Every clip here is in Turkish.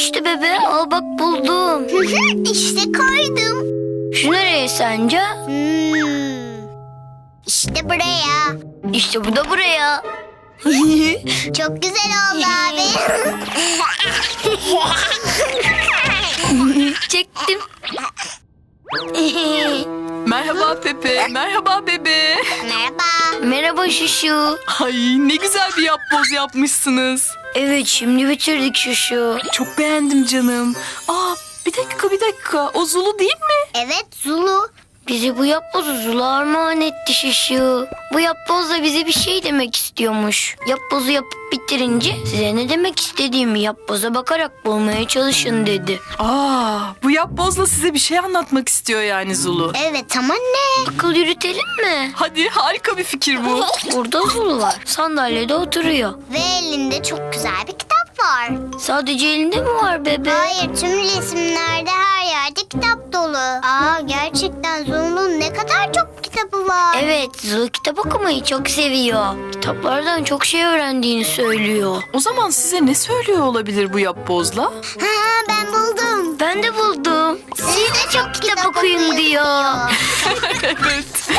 işte bebe. Al bak buldum. işte koydum. Şu nereye sence? Hmm. İşte buraya. İşte bu da buraya. Çok güzel oldu abi. Çektim. Merhaba Pepe, merhaba bebe. Merhaba. Merhaba Şuşu. Ay ne güzel bir yapboz yapmışsınız. Evet şimdi bitirdik Şuşu. Çok beğendim canım. Aa bir dakika bir dakika. O Zulu değil mi? Evet Zulu. Bizi bu yapbozu Zula armağan etti Şuşu. Bu yapboz da bize bir şey demek istiyormuş. Yapbozu yapıp bitirince size ne demek istediğimi yapboza bakarak bulmaya çalışın dedi. Aa bu yapbozla size bir şey anlatmak istiyor yani Zulu. Evet ama ne? Akıl yürütelim mi? Hadi harika bir fikir bu. Burada Zulu var. Sandalyede oturuyor. Ve elinde çok güzel bir kitap var. Sadece elinde mi var bebe? Hayır tüm resimlerde her yerde kitap dolu. Aa gerçekten Zulu'nun ne kadar çok kitabı var. Evet Zulu kitap okumayı çok seviyor. Kitaplardan çok şey öğrendiğini söylüyor. O zaman size ne söylüyor olabilir bu yapbozla? Ha ben buldum. Ben de buldum. Siz de çok kitap okuyun diyor. evet.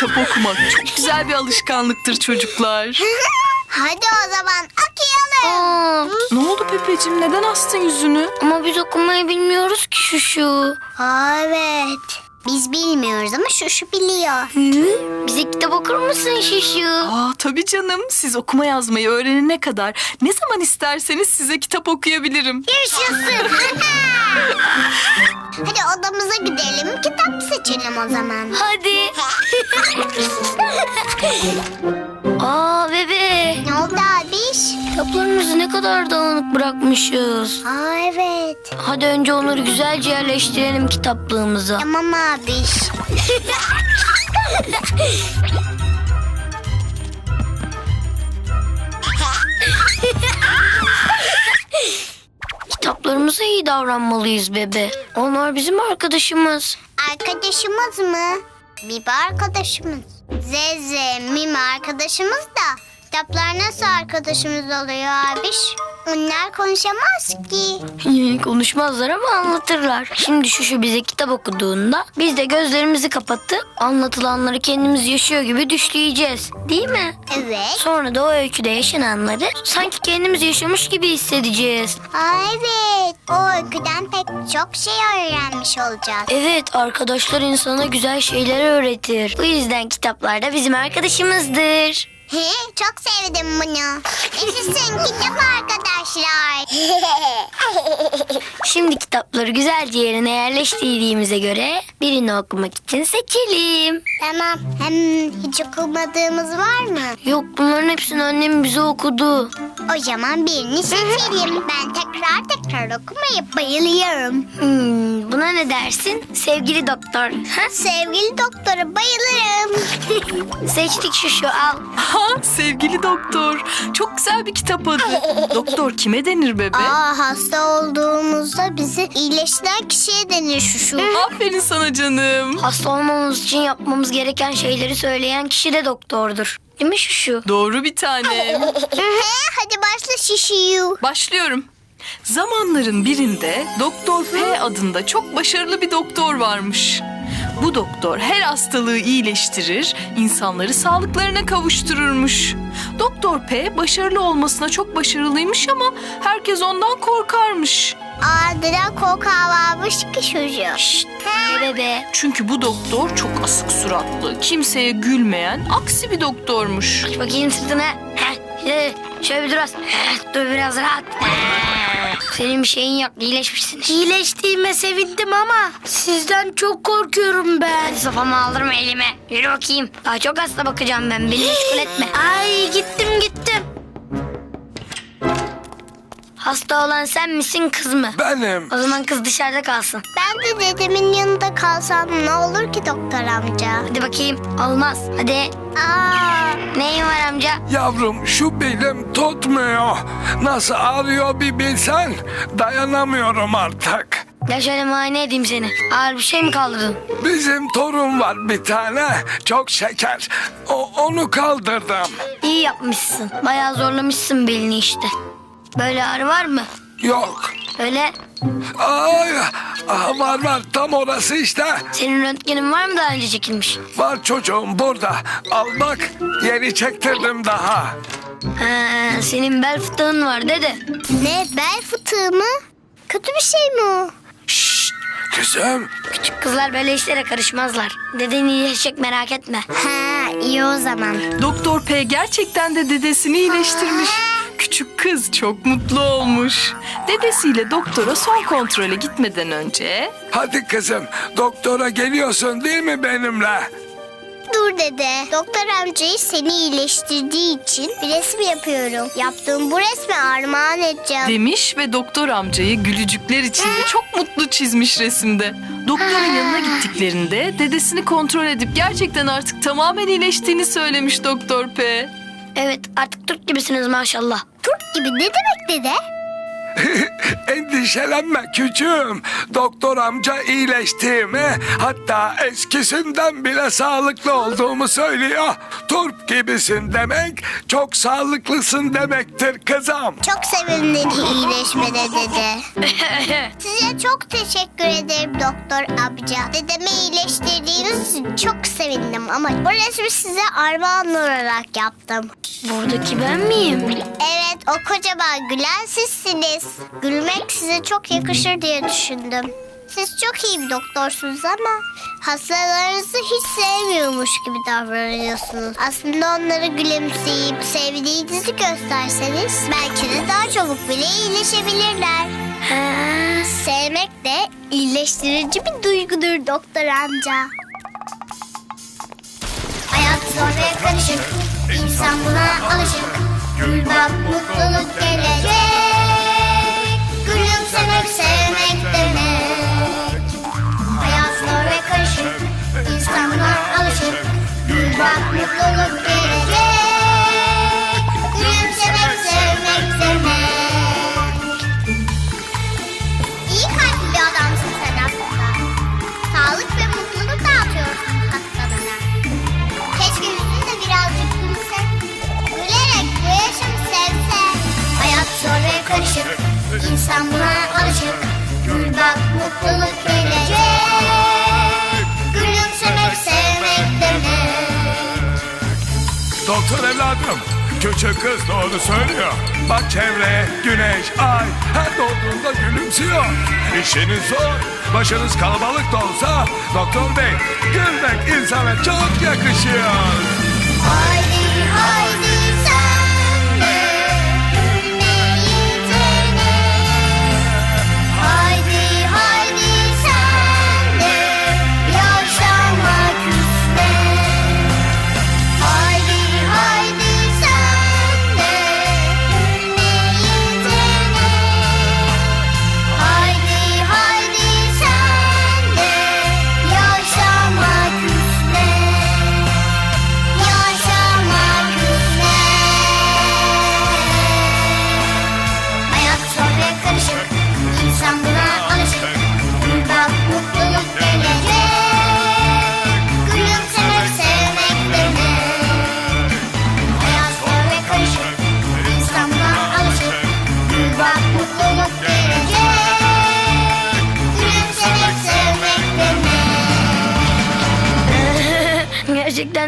Kitap okumak çok güzel bir alışkanlıktır çocuklar. Hadi o zaman okuyalım. Aa, Ne oldu Pepeciğim? Neden astın yüzünü? ama biz okumayı bilmiyoruz ki şu şu. Aa, evet. Biz bilmiyoruz ama şu şu biliyor. Hı? Bize kitap okur musun Şuşu? Aa tabii canım. Siz okuma yazmayı öğrenene kadar ne zaman isterseniz size kitap okuyabilirim. Yaşasın. Hadi odamıza gidelim. Kitap seçelim o zaman. Hadi. Aa bebe. Ne oldu abiş? Kitaplarımızı ne kadar dağınık bırakmışız. Aa evet. Hadi önce onları güzelce yerleştirelim kitaplığımıza. Tamam abiş. Kitaplarımıza iyi davranmalıyız bebe. Onlar bizim arkadaşımız. Arkadaşımız mı? Bibi arkadaşımız. Zeze, Mimi arkadaşımız da. Kitaplar nasıl arkadaşımız oluyor abiş? Onlar konuşamaz ki. Konuşmazlar ama anlatırlar. Şimdi şu şu bize kitap okuduğunda biz de gözlerimizi kapatıp anlatılanları kendimiz yaşıyor gibi düşleyeceğiz. Değil mi? Evet. Sonra da o öyküde yaşananları sanki kendimiz yaşamış gibi hissedeceğiz. Aa evet. O öyküden pek çok şey öğrenmiş olacağız. Evet arkadaşlar insana güzel şeyler öğretir. Bu yüzden kitaplar da bizim arkadaşımızdır. He, çok sevdim bunu. Yaşasın kitap arkadaşlar. Şimdi kitapları güzelce yerine yerleştirdiğimize göre birini okumak için seçelim. tamam. Hem hiç okumadığımız var mı? Yok bunların hepsini annem bize okudu. O zaman birini seçelim. Ben tekrar tekrar okumayı bayılıyorum. Hmm, buna ne dersin? Sevgili doktor. Ha? Sevgili doktora bayılırım. Seçtik şu şu al. Ha sevgili doktor. Çok güzel bir kitap adı. doktor kime denir bebe? Aa hasta olduğumuzda bizi iyileştiren kişiye denir şu şu. Aferin sana canım. Hasta olmamız için yapmamız gereken şeyleri söyleyen kişi de doktordur. Değil mi şu şu? Doğru bir tanem. Hadi başla şişiyu. Başlıyorum. Zamanların birinde Doktor P adında çok başarılı bir doktor varmış. Bu doktor her hastalığı iyileştirir, insanları sağlıklarına kavuştururmuş. Doktor P başarılı olmasına çok başarılıymış ama herkes ondan korkarmış. Ardından koka varmış ki çocuğu. Şşt be bebe. Çünkü bu doktor çok asık suratlı, kimseye gülmeyen, aksi bir doktormuş. Aç bakayım sırtını. Heh, şöyle, bir dur az. Heh, Dur biraz rahat. Senin bir şeyin yok iyileşmişsin. İyileştiğime sevindim ama sizden çok korkuyorum ben. Hadi sopamı aldırma elime. Yürü bakayım. Daha çok hasta bakacağım ben. Beni meşgul etme. Ay gittim gittim. Hasta olan sen misin kız mı? Benim. O zaman kız dışarıda kalsın. Ben de dedemin yanında kalsam ne olur ki doktor amca? Hadi bakayım. Olmaz. Hadi. Aa, Neyin var amca? Yavrum şu belim tutmuyor. Nasıl ağrıyor bir bilsen. Dayanamıyorum artık. Gel şöyle muayene edeyim seni. Ağır bir şey mi kaldırdın? Bizim torun var bir tane. Çok şeker. O, onu kaldırdım. İyi yapmışsın. Bayağı zorlamışsın belini işte. Böyle ağrı var mı? Yok. Öyle. Ay, ah, var var tam orası işte. Senin röntgenin var mı daha önce çekilmiş? Var çocuğum burada. Al bak yeni çektirdim daha. Ha, senin bel fıtığın var dede. Ne bel fıtığı mı? Kötü bir şey mi o? Şşt kızım. Küçük kızlar böyle işlere karışmazlar. Deden iyileşecek merak etme. Ha iyi o zaman. Doktor P gerçekten de dedesini iyileştirmiş. Küçük kız çok mutlu olmuş. Dedesiyle doktora son kontrole gitmeden önce Hadi kızım doktora geliyorsun değil mi benimle? Dur dede. Doktor amcayı seni iyileştirdiği için bir resim yapıyorum. Yaptığım bu resmi armağan edeceğim. demiş ve doktor amcayı gülücükler içinde çok mutlu çizmiş resimde. Doktorun yanına gittiklerinde dedesini kontrol edip gerçekten artık tamamen iyileştiğini söylemiş Doktor P. Evet artık Türk gibisiniz maşallah. Turp gibi ne demek dede? Endişelenme küçüğüm. Doktor amca iyileştiğimi hatta eskisinden bile sağlıklı olduğumu söylüyor. Turp gibisin demek çok sağlıklısın demektir kızım. Çok sevindim iyileşmede dede. Size çok teşekkür ederim doktor amca. Dedemi iyileştirdiğiniz için çok sevindim ama bu resmi size armağan olarak yaptım. Buradaki ben miyim? Evet o kocaman gülen sizsiniz. Gülmek size çok yakışır diye düşündüm. Siz çok iyi bir doktorsunuz ama hastalarınızı hiç sevmiyormuş gibi davranıyorsunuz. Aslında onları gülümseyip sevdiğinizi gösterseniz belki de daha çabuk bile iyileşebilirler. Ha, Sevmek de iyileştirici bir duygudur doktor amca. Hayat zor ve karışık, insan buna alışık. Gül bak mutluluk gelecek. Gülümsemek sevmek demek. İnsan buna alışık. Gül bak mutluluk gelecek. Gülümsemek sevmek demek. İyi kalpli bir adamsın sen aslında. Sağlık ve mutluluk dağıtıyorsun hastalara. Keşke yüzün de birazcık gülse. Gülerek bu yaşamı sevse. Hayat zor ve karışık. İnsan buna alışık. Gül bak mutluluk gelecek. Doktor evladım küçük kız doğru söylüyor. Bak çevreye güneş, ay her doğduğunda gülümsüyor. İşiniz zor, başınız kalabalık da olsa doktor bey gülmek insana çok yakışıyor. Haydi haydi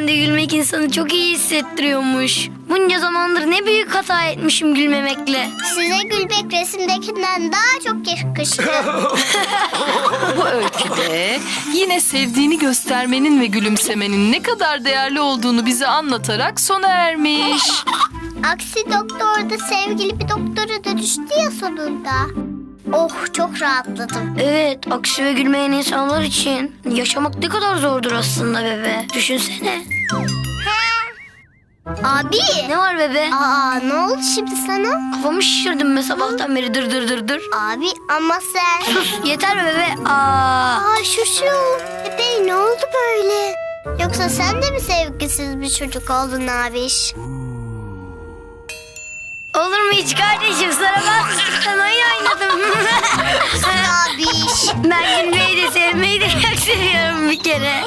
Gerçekten de gülmek insanı çok iyi hissettiriyormuş. Bunca zamandır ne büyük hata etmişim gülmemekle. Size gülmek resimdekinden daha çok yakışır. Bu öyküde yine sevdiğini göstermenin ve gülümsemenin ne kadar değerli olduğunu bize anlatarak sona ermiş. Aksi doktor da sevgili bir doktora dönüştü ya sonunda. Oh çok rahatladım. Evet, aksi ve gülmeyen insanlar için yaşamak ne kadar zordur aslında bebe. Düşünsene. Abi. Ne var bebe? Aa ne oldu şimdi sana? Kafamı şişirdim be sabahtan beri dır dır dır dır. Abi ama sen... Sus yeter be bebe. Aa. Aa şu şu. Bebeğim ne oldu böyle? Yoksa sen de mi sevgisiz bir çocuk oldun abiş? hiç kardeşim. Sana ben oyun oynadım. Abiş. ben gülmeyi de sevmeyi de çok seviyorum bir kere.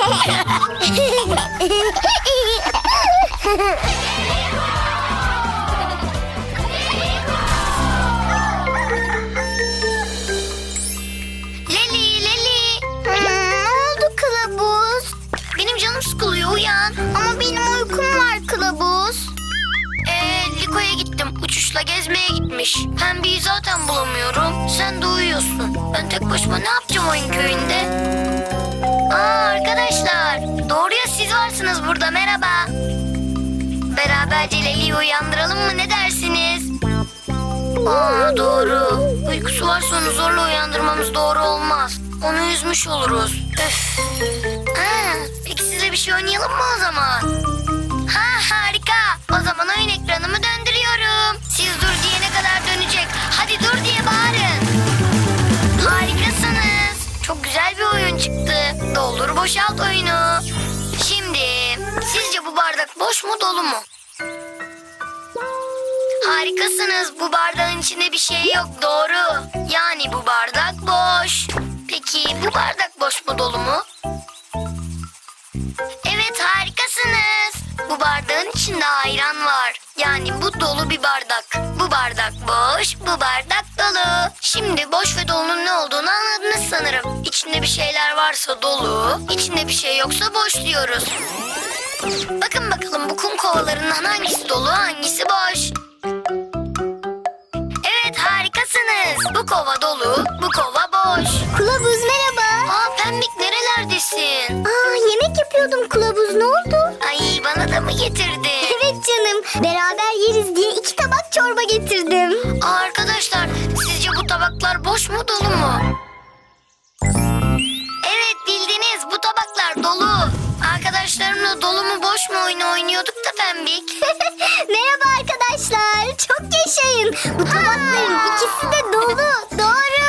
Leli, Leli. Hmm, ne oldu kılavuz? Benim canım sıkılıyor uyan. Ama benim uykum var kılavuz. Liko'ya gittim. Uçuşla gezmeye gitmiş. Pembeyi zaten bulamıyorum. Sen de uyuyorsun. Ben tek başıma ne yapacağım oyun köyünde? Aa arkadaşlar. Doğru ya siz varsınız burada. Merhaba. Beraberce Leli'yi uyandıralım mı? Ne dersiniz? Aa doğru. Uykusu varsa onu zorla uyandırmamız doğru olmaz. Onu üzmüş oluruz. Öf. Ha, peki size bir şey oynayalım mı o zaman? Ha harika. O zaman oyun ekranımı döndürüyorum. Siz dur diyene kadar dönecek. Hadi dur diye bağırın. Harikasınız. Çok güzel bir oyun çıktı. Doldur boşalt oyunu. Şimdi sizce bu bardak boş mu dolu mu? Harikasınız. Bu bardağın içinde bir şey yok. Doğru. Yani bu bardak boş. Peki bu bardak boş mu dolu mu? Bu bardağın içinde ayran var. Yani bu dolu bir bardak. Bu bardak boş, bu bardak dolu. Şimdi boş ve dolunun ne olduğunu anladınız sanırım. İçinde bir şeyler varsa dolu, içinde bir şey yoksa boş diyoruz. Bakın bakalım bu kum kovalarından hangisi dolu, hangisi boş? Evet harikasınız. Bu kova dolu, bu kova boş. Kılavuz merhaba. Pembik nerelerdesin? Aa yemek yapıyordum kılavuz ne oldu? Ay bana da mı getirdin? Evet canım beraber yeriz diye iki tabak çorba getirdim. Aa, arkadaşlar sizce bu tabaklar boş mu dolu mu? Evet bildiniz bu tabaklar dolu. Arkadaşlarımla dolu mu boş mu oyunu oynuyorduk da pembik. Merhaba arkadaşlar çok yaşayın. Bu tabakların ikisi de dolu doğru.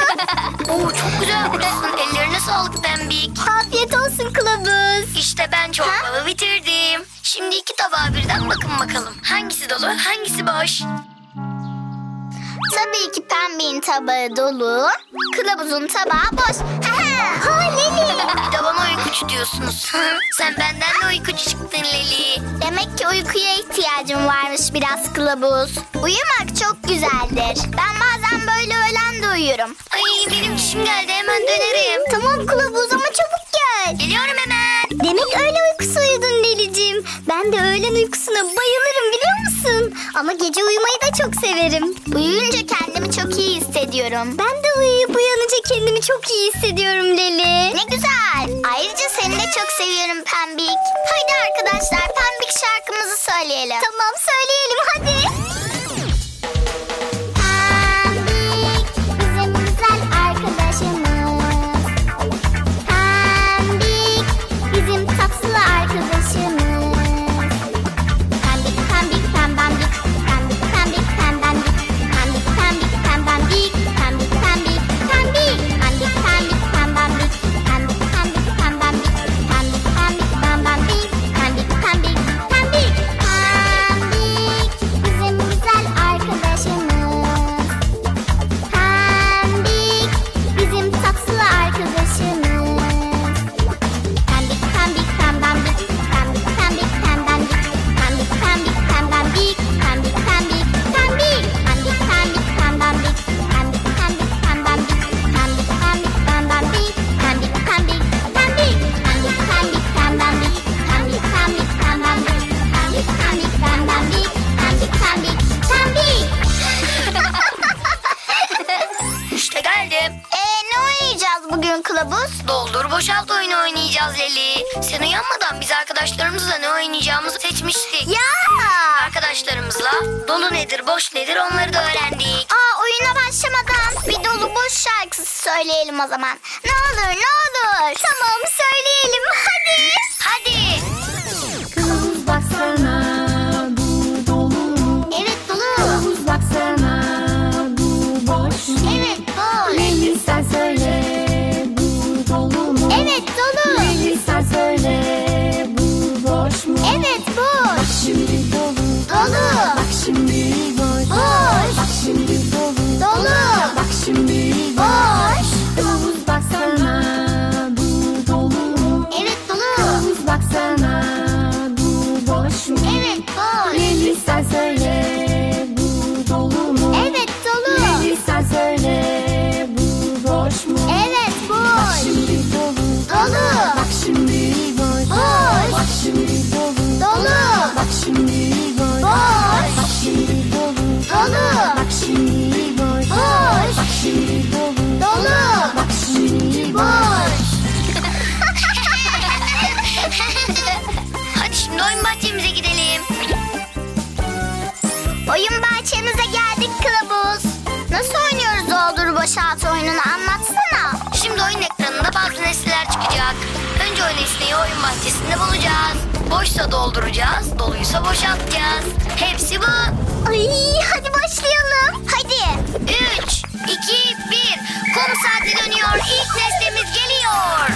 Oo çok güzel yapmışsın. Ellerine sağlık pembik. Afiyet olsun kılavuz. İşte ben çorbamı bitirdim. Şimdi iki tabağa birden bakın bakalım. Hangisi dolu hangisi boş? Tabii ki pembenin tabağı dolu, kılavuzun tabağı boş. ha Leli. Bir de bana uykucu diyorsunuz. Sen benden de uykucu çıktın Leli. Demek ki uykuya ihtiyacım varmış biraz kılavuz. Uyumak çok güzeldir. Ben bazen böyle öğlen de uyuyorum. Ay benim çişim geldi hemen dönerim. Tamam kılavuz ama çabuk gel. Geliyorum hemen. Demek öğle uykusu uyudun Lelicim. Ben de öğlen uykusuna bayılırım biliyor musun? Ama gece uyumayı da çok severim. Uyuyunca kendimi çok iyi hissediyorum. Ben de uyuyup uyanınca kendimi çok iyi hissediyorum Leli. Ne güzel. Ayrıca seni de çok seviyorum Pembik. Haydi arkadaşlar Pembik şarkımızı söyleyelim. Tamam söyleyelim hadi. Arkadaşlarımızla ne oynayacağımızı seçmiştik. Ya! Arkadaşlarımızla dolu nedir boş nedir onları da öğrendik. Aa oyuna başlamadan bir dolu boş şarkısı söyleyelim o zaman. Ne olur ne olur. Tamam söyleyelim Hadi şimdi oyun bahçemize gidelim. Oyun bahçemize geldik kılavuz. Nasıl oynuyoruz doldur boşalt oyununu anlatsana. Şimdi oyun ekranında bazı nesneler çıkacak. Önce o nesneyi oyun bahçesinde bulacağız. Dolduracağız, doluysa boşaltacağız. Hepsi bu. Ay hadi başlayalım. Hadi. 3, 2, 1. Kum saati dönüyor. İlk nesnemiz geliyor.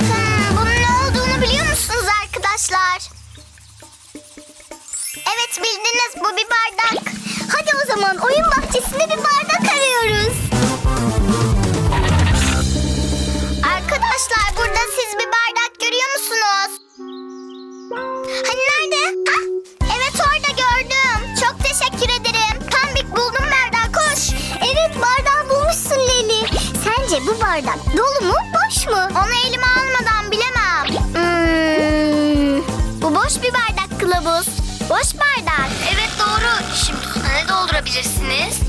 Hmm, bunun ne olduğunu biliyor musunuz arkadaşlar? Evet bildiniz bu bir bardak. Hadi o zaman oyun bahçesinde bir bardak arıyoruz. Arkadaşlar burada siz bir bardak? Hani nerede? Ah, evet orada gördüm. Çok teşekkür ederim. Pembik buldum bardağı koş. Evet bardağı bulmuşsun Leli. Sence bu bardak dolu mu boş mu? Onu elime almadan bilemem. Hmm, bu boş bir bardak kılavuz. Boş bardak. Evet doğru. Şimdi ne doldurabilirsiniz?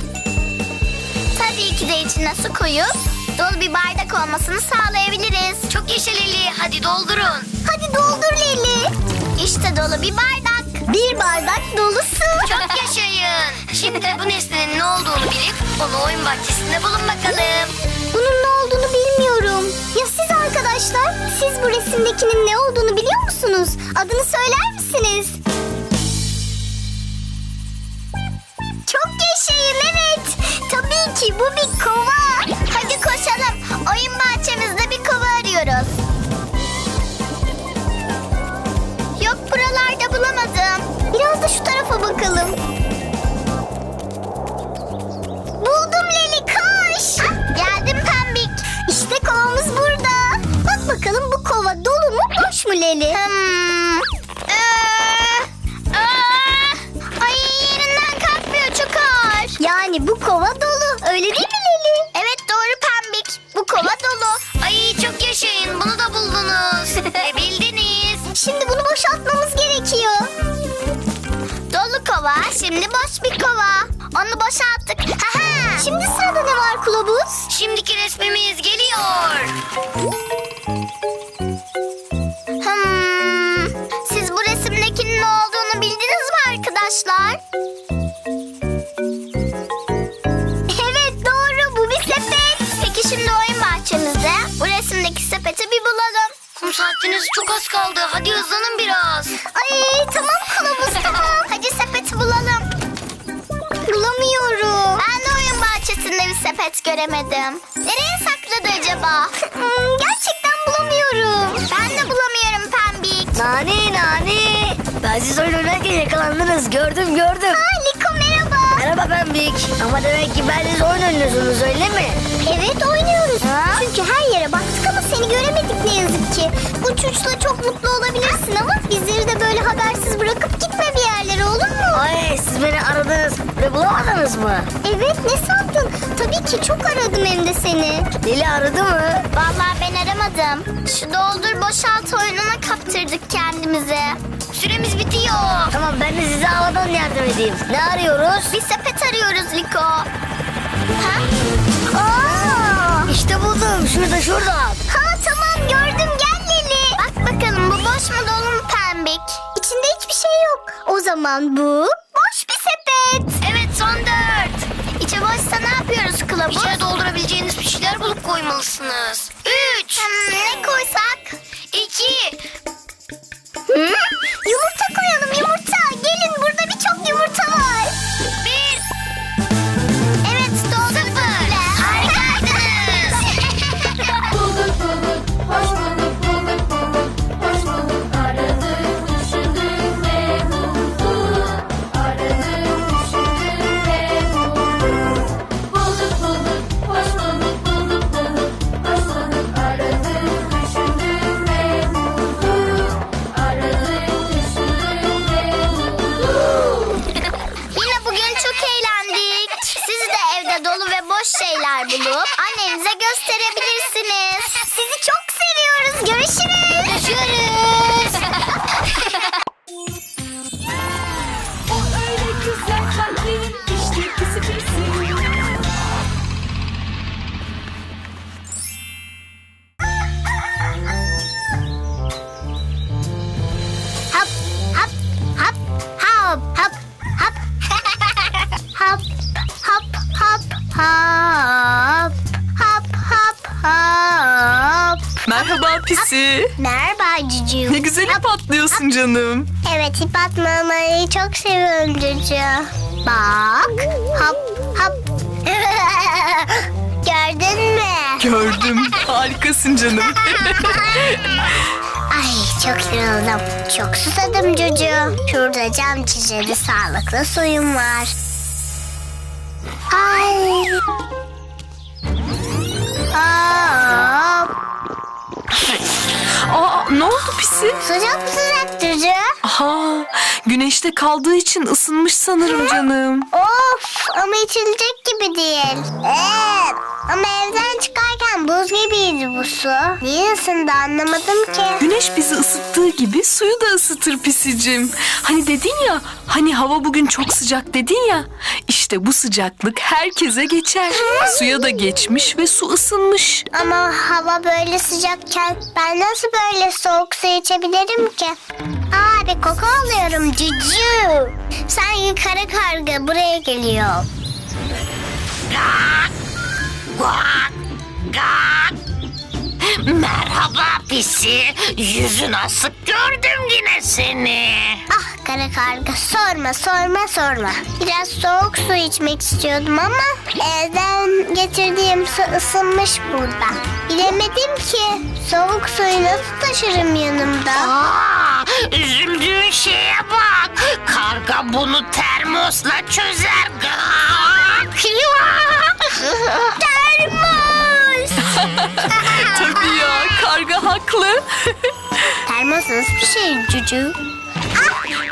Tabii ki de içine su koyup dolu bir bardak olmasını sağlayabiliriz. Çok yaşa Leli. Hadi doldurun. Hadi doldur Leli. İşte dolu bir bardak. Bir bardak dolusu. Çok yaşayın. Şimdi bu nesnenin ne olduğunu bilip onu oyun bahçesinde bulun bakalım. Bunun ne olduğunu bilmiyorum. Ya siz arkadaşlar? Siz bu resimdekinin ne olduğunu biliyor musunuz? Adını söyler misiniz? Çok yaşayın evet. Tabii ki bu bir kova. Hadi koşalım. Oyun bahçemizde bir kova arıyoruz. Yok buralarda bulamadım. Biraz da şu tarafa bakalım. Buldum Leli koş. Geldim Pembik. İşte kovamız burada. Bak bakalım bu kova dolu mu boş mu Leli? Hmm. Hmm, siz bu resimdekinin ne olduğunu bildiniz mi arkadaşlar? Evet doğru bu bir sepet. Peki şimdi oyun bahçemizde bu resimdeki sepeti bir bulalım. Kum saatiniz çok az kaldı. Hadi hızlanın biraz. Ay tamam kılavuz tamam. Hadi sepeti bulalım. Bulamıyorum. Ben de oyun bahçesinde bir sepet göremedim. Nereye sakladı acaba? Hmm, gerçekten bulamıyorum. Ben de bulamıyorum Pembik. Nani nani. Ben siz oyun oynarken yakalandınız. Gördüm gördüm. Aa, Liko merhaba. Merhaba Pembik. Ama demek ki bensiz oyun oynuyorsunuz öyle mi? Evet oynuyoruz. Ha? Çünkü her yere baktık ama seni göremedik ne yazık ki. Uçuçla çok mutlu olabilirsin ama bizleri de böyle habersiz bırakıp gitme bir yerlere olur mu? Ay siz beni aradınız ve bulamadınız mı? Evet ne sandın? Tabii ki çok aradım hem de seni. Deli aradı mı? Vallahi ben aramadım. Şu doldur boşalt oyununa kaptırdık kendimizi. Süremiz bitiyor. Tamam ben de size havadan yardım edeyim. Ne arıyoruz? Bir sepet arıyoruz Liko. Ha? Aa! İşte buldum. Şurada şurada. Ha tamam gördüm gel Leli. Bak bakalım bu boş mu dolu mu pembik? Şey yok. O zaman bu boş bir sepet. Evet son dört. İçi boşsa ne yapıyoruz kılavuz? İçine doldurabileceğiniz bir şeyler bulup koymalısınız. Üç. Hmm, ne koysak? iki, koyalım yumurta. Evde dolu ve boş şeyler bulup annenize gösterebilirsiniz. Sizi çok seviyoruz. Görüşürüz. Görüşürüz. hop. Hop hop hop. Merhaba pisi. Merhaba cücüğüm. Ne güzel ip atlıyorsun canım. Evet ip atmamayı çok seviyorum cücüğüm. Bak hop hop. Gördün mü? Gördüm. Harikasın canım. Ay çok yoruldum. Çok susadım cücüğüm. Şurada cam çiçeği sağlıklı suyum var. Ay. Aa, Aa ne oldu Pisi? sıcak mı sıcak çocuğu? Aha güneşte kaldığı için ısınmış sanırım canım. Of ama içilecek gibi değil. Evet ama evden çıkarken buz gibiydi bu su. Niye ısındı anlamadım ki. Güneş bizi ısıttığı gibi suyu da ısıtır pisicim. Hani dedin ya, hani hava bugün çok sıcak dedin ya. İşte bu sıcaklık herkese geçer. Suya da geçmiş ve su ısınmış. Ama hava böyle sıcakken ben nasıl böyle soğuk su içebilirim ki? Aa bir koku alıyorum cücü. Sanki kara karga buraya geliyor. Merhaba pisi. Yüzün asık gördüm yine seni. Ah kara karga sorma sorma sorma. Biraz soğuk su içmek istiyordum ama evden getirdiğim su ısınmış burada. Bilemedim ki soğuk suyu nasıl taşırım yanımda. Aa, üzüldüğün şeye bak. Karga bunu termosla çözer. Termos! Tabii ya, karga haklı. Termos nasıl bir şey cücü?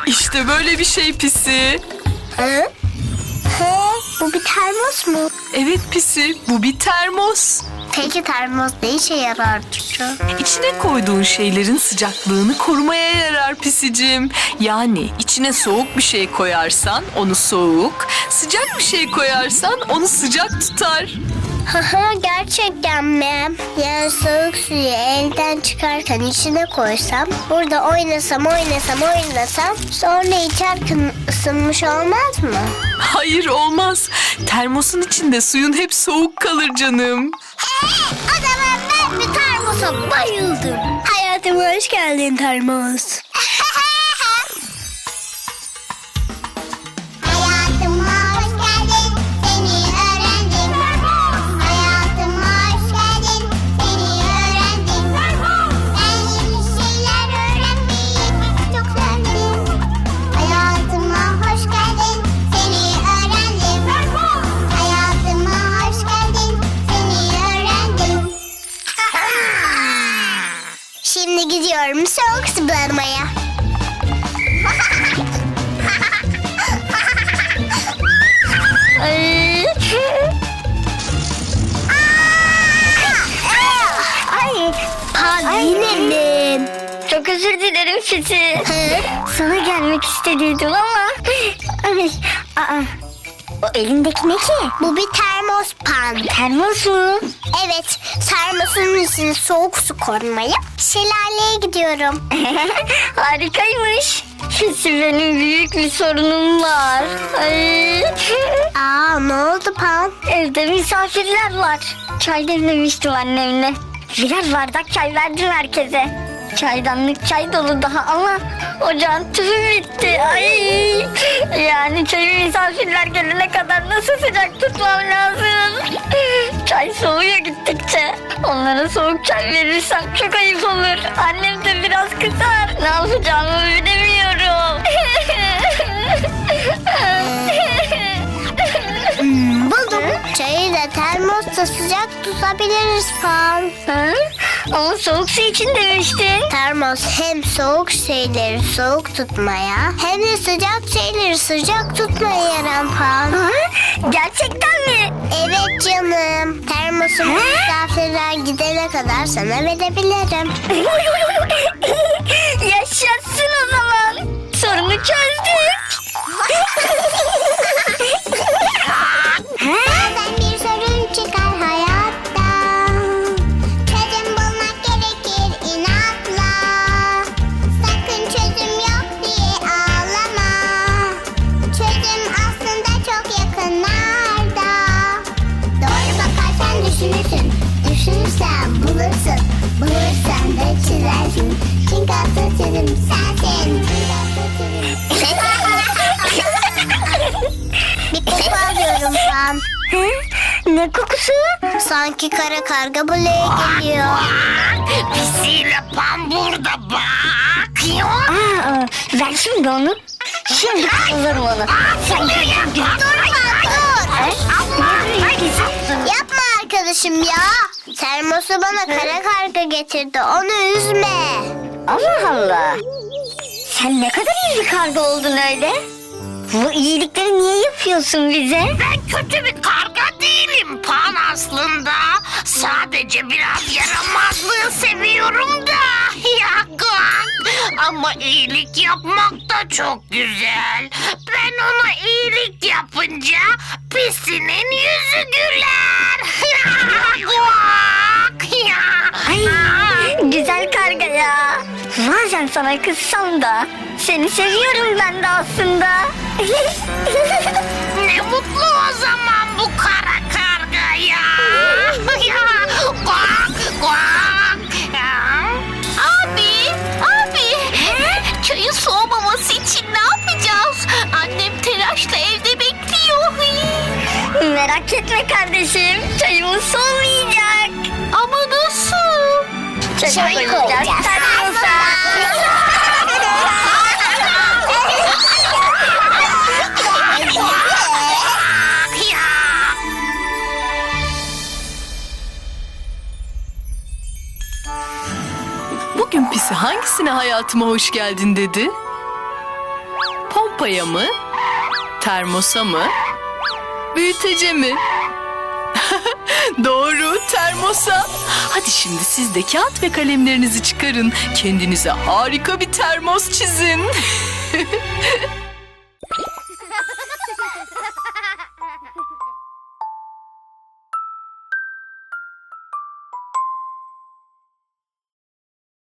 işte böyle bir şey pisi. Hı? He, bu bir termos mu? Evet pisi, bu bir termos. Peki termos ne işe yarar cücü? İçine koyduğun şeylerin sıcaklığını korumaya yarar pisicim. Yani içine soğuk bir şey koyarsan onu soğuk, sıcak bir şey koyarsan onu sıcak tutar. Haha gerçekten mi? Yani soğuk suyu elden çıkarken içine koysam, burada oynasam oynasam oynasam, sonra içerken ısınmış olmaz mı? Hayır olmaz. Termosun içinde suyun hep soğuk kalır canım. o zaman ben bir termosa bayıldım. Hayatıma hoş geldin termos. gidiyorum soğuk. Ay. Pardon. Çok özür dilerim Fiti. Sana gelmek istediydim ama... Ay, aa, elindeki ne ki? Bu bir termos pan. Termos mu? Evet, termosun içine soğuk su koymaya şelaleye gidiyorum. Harikaymış. Fiti benim büyük bir sorunum var. Ay. Aa, ne oldu pan? Evde misafirler var. Çay demlemiştim annemle. Birer bardak çay verdim herkese. Çaydanlık çay dolu daha ama ocağın tüpü bitti. Ay. Yani çayı misafirler gelene kadar nasıl sıcak tutmam lazım? Çay soğuyor gittikçe. Onlara soğuk çay verirsem çok ayıp olur. Annem de biraz kızar. Ne yapacağımı bilemiyorum. Buldum. Çayı da termosta sıcak tutabiliriz pan. Ha? Ama soğuk su için demiştin. Termos hem soğuk şeyleri soğuk tutmaya hem de sıcak şeyleri sıcak tutmaya yarar pan. Gerçekten mi? Evet canım. Termosumu misafirler gidene kadar sana verebilirim. Yaşasın o zaman. Sorunu çözdük. Sanki kara karga buraya geliyor. Pisiyle pan burada bak. Aa, ben şimdi onu, şimdi kullanırım onu. Sen dur dur. Yapma arkadaşım ya. Termosu bana kara karga getirdi. Onu üzme. Allah Allah. Sen ne kadar iyi bir karga oldun öyle. Bu iyilikleri niye yapıyorsun bize? Ben kötü bir karga değilim pan aslında. Sadece biraz yaramazlığı seviyorum da. Ya gak. Ama iyilik yapmak da çok güzel. Ben ona iyilik yapınca pisinin yüzü güler. Ya. Ay, güzel karga ya. Bazen sana kızsam da seni seviyorum ben de aslında. Ne mutlu o zaman bu kara ya. ya. Guak. Ya. Abi, abi. Çayın soğumaması için ne yapacağız? Annem telaşla evde bekliyor. Merak etme kardeşim. Çayımız soğumayacak. Ama nasıl? Çay koyacağız. Bugün pisi hangisine hayatıma hoş geldin dedi? Pompaya mı? Termosa mı? Büyütece mi? Doğru, termosa. Hadi şimdi siz de kağıt ve kalemlerinizi çıkarın. Kendinize harika bir termos çizin.